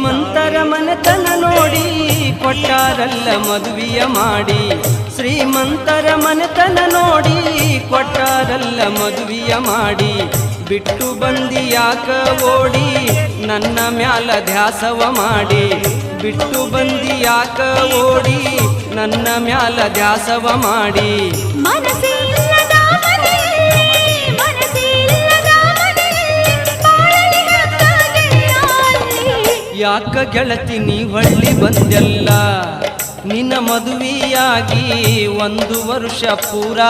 ಶ್ರೀಮಂತರ ಮನೆತನ ನೋಡಿ, ಕೊಟ್ಟಾರಲ್ಲ ಮದುವೆಯ ಮಾಡಿ. ಶ್ರೀಮಂತರ ಮನೆತನ ನೋಡಿ, ಕೊಟ್ಟಾರಲ್ಲ ಮದುವೆಯ ಮಾಡಿ. ಬಿಟ್ಟು ಬಂದಿ ಯಾಕ ಓಡಿ, ನನ್ನ ಮ್ಯಾಲ ಧ್ಯಾಸವ ಮಾಡಿ. ಬಿಟ್ಟು ಬಂದಿ ಯಾಕ ಓಡಿ, ನನ್ನ ಮ್ಯಾಲ ಧ್ಯಾಸವ ಮಾಡಿ. ಯಾಕ ಗೆಳತಿ ನೀ ಹೊಳ್ಳಿ ಬಂದೆಲ್ಲ? ನಿನ್ನ ಮದುವೆಯಾಗಿ ಒಂದು ವರ್ಷ ಪೂರ